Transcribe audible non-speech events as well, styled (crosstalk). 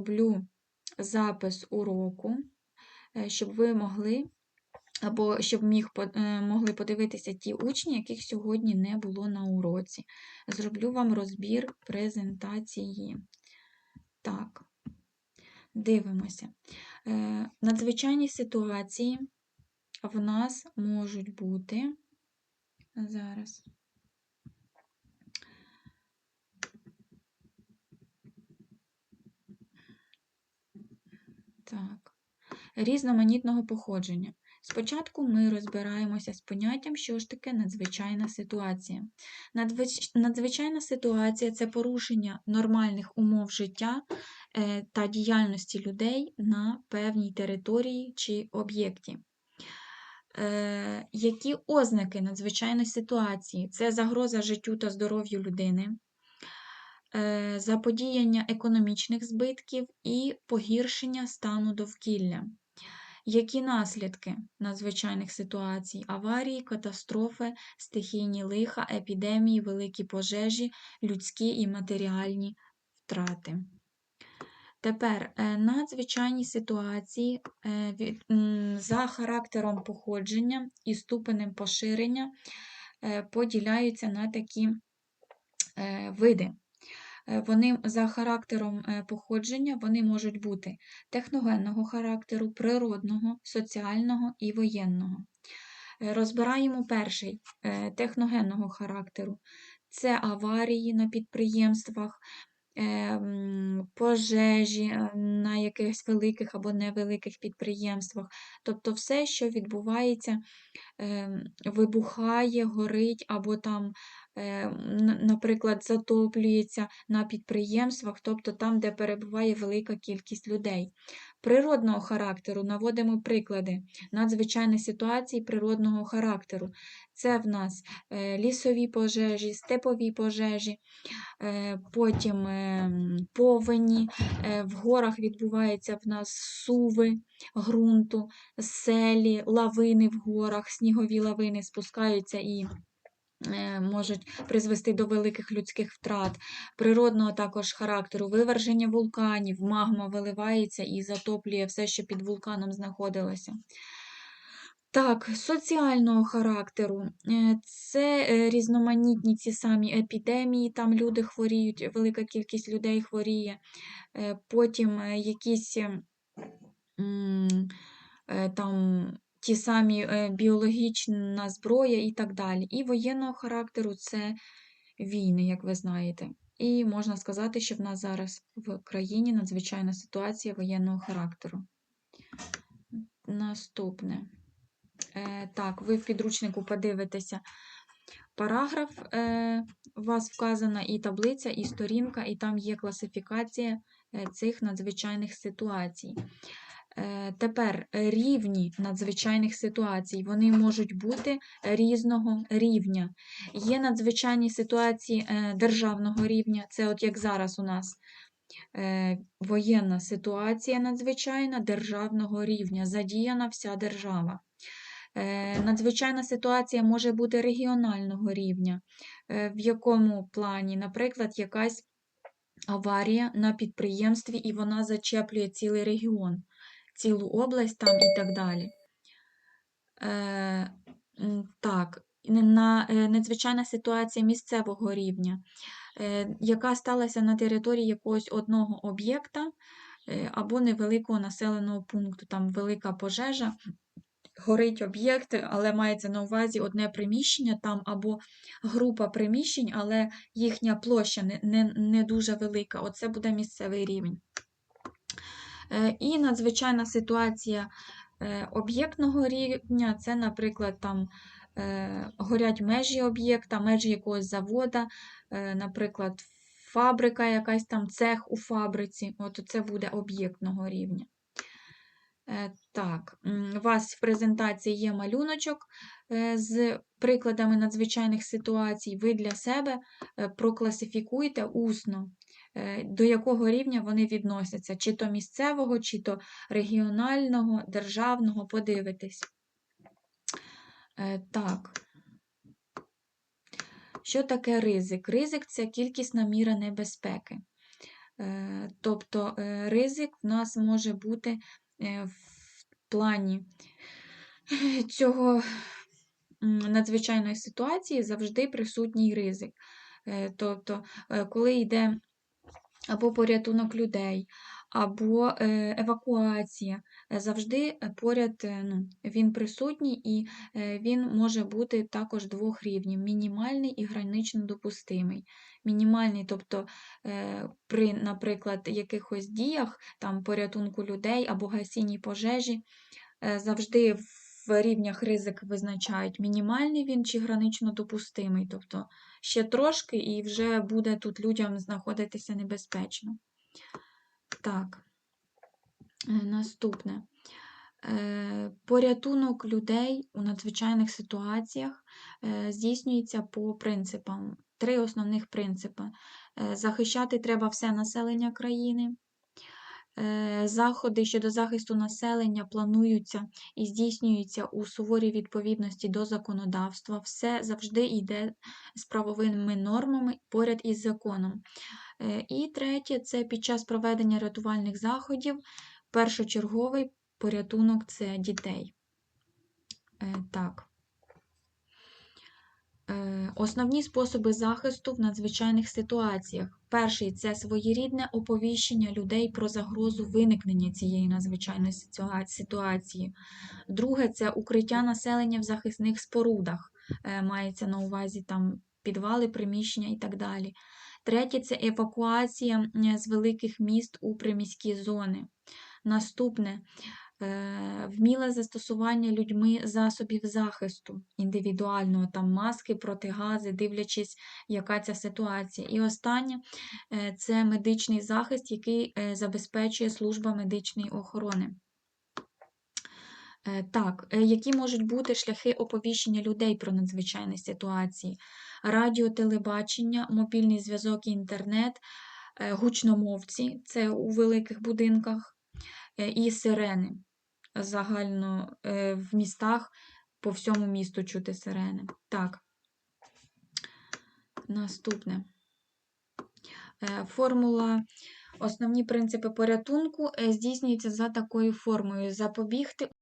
роблю запис уроку, е, щоб ви могли, або щоб міг, е, могли подивитися ті учні, яких сьогодні не було на уроці. Зроблю вам розбір презентації. Так, дивимося. Е, Надзвичайні ситуації в нас можуть бути зараз. Так. Різноманітного походження. Спочатку ми розбираємося з поняттям, що ж таке надзвичайна ситуація. Надзвич- Надзвичайна ситуація це порушення нормальних умов життя е, та діяльності людей на певній території чи об'єкті. Е, Які ознаки надзвичайної ситуації? Це загроза життю та здоров'ю людини, заподіяння економічних збитків і погіршення стану довкілля. Які наслідки надзвичайних ситуацій? Аварії, катастрофи, стихійні лиха, епідемії, великі пожежі, людські і матеріальні втрати. Тепер е, надзвичайні ситуації е, за характером походження і ступенем поширення е, поділяються на такі е, види. Е, Вони за характером е, походження вони можуть бути техногенного характеру, природного, соціального і воєнного. Е, Розбираємо перший техногенного характеру. Це аварії на підприємствах, пожежі на якихось великих або невеликих підприємствах. Тобто все, що відбувається, вибухає, горить або там, е, наприклад, затоплюється на підприємствах, тобто там, де перебуває велика кількість людей. Природного характеру наводимо приклади надзвичайних ситуацій природного характеру. Це в нас е, лісові пожежі, степові пожежі, е, потім е, повені, е, в горах відбуваються в нас суви ґрунту, селі, лавини в горах, снігові лавини спускаються і е, можуть призвести до великих людських втрат. Природного також характеру виверження вулканів, магма виливається і затоплює все, що під вулканом знаходилося. Так, соціального характеру. Е, Це е, різноманітні ці самі епідемії, там люди хворіють, велика кількість людей хворіє. Потім якісь там ті самі е, біологічна зброя і так далі. І воєнного характеру це війни, як ви знаєте. І можна сказати, що в нас зараз в країні надзвичайна ситуація воєнного характеру. Наступне. Е, Так, ви в підручнику подивитеся параграф, е, у вас вказана і таблиця, і сторінка, і там є класифікація е, цих надзвичайних ситуацій. Е, Тепер рівні надзвичайних ситуацій, вони можуть бути різного рівня. Є надзвичайні ситуації е, державного рівня, це от як зараз у нас е, воєнна ситуація надзвичайна державного рівня, задіяна вся держава. Надзвичайна ситуація може бути регіонального рівня, в якому плані, наприклад, якась аварія на підприємстві, і вона зачеплює цілий регіон, цілу область там і так далі. Е, Так, на е, надзвичайна ситуація місцевого рівня, е, яка сталася на території якогось одного об'єкта е, або невеликого населеного пункту, там велика пожежа, горить об'єкт, але мається на увазі одне приміщення там або група приміщень, але їхня площа не, не, не дуже велика. Оце буде місцевий рівень. Е, І надзвичайна ситуація е, об'єктного рівня це, наприклад, там е, горять межі об'єкта, межі якогось завода, наприклад, фабрика, якась там цех у фабриці. От це буде об'єктного рівня. Так, у вас в презентації є малюночок з прикладами надзвичайних ситуацій. Ви для себе е, прокласифікуйте усно, до якого рівня вони відносяться, чи то місцевого, чи то регіонального, державного, подивитесь. Е, Так. Що таке ризик? Ризик це кількісна міра небезпеки. Е, Тобто е, ризик в нас може бути е, в плані (laughs) цього надзвичайної ситуації завжди присутній ризик. Е, Тобто, е, коли йде або порятунок людей, або е, евакуація, завжди е, поряд е, ну, він присутній і він може бути також двох рівнів: мінімальний і гранично допустимий. Мінімальний, тобто при, наприклад, якихось діях там порятунку людей або гасінні пожежі, завжди в рівнях ризик визначають мінімальний він чи гранично допустимий. Тобто ще трошки і вже буде тут людям знаходитися небезпечно. Так, е, наступне. Е, Порятунок людей у надзвичайних ситуаціях е, здійснюється по принципам. Три основних принципи. Захищати треба все населення країни. Е, Заходи щодо захисту населення плануються і здійснюються у суворій відповідності до законодавства. Все завжди йде з правовими нормами поряд із законом. Е, І третє це під час проведення рятувальних заходів першочерговий порятунок це дітей. Е, Так. Основні способи захисту в надзвичайних ситуаціях. Перший це своєрідне оповіщення людей про загрозу виникнення цієї надзвичайної ситуації. Друге це укриття населення в захисних спорудах. Е, Мається на увазі там підвали, приміщення і так далі. Третє це евакуація з великих міст у приміські зони. Наступне вміле застосування людьми засобів захисту індивідуального, там маски, протигази, дивлячись, яка ця ситуація. І останнє е, це медичний захист, який е, забезпечує служба медичної охорони. Е, Так, е, які можуть бути шляхи оповіщення людей про надзвичайні ситуації? Радіо, телебачення, мобільний зв'язок інтернет, е, гучномовці це у великих будинках, е, і сирени. Загально е, в містах по всьому місту чути сирени. Так. Наступне. Е, Формула. Основні принципи порятунку здійснюються здійснюється за такою формою: запобігти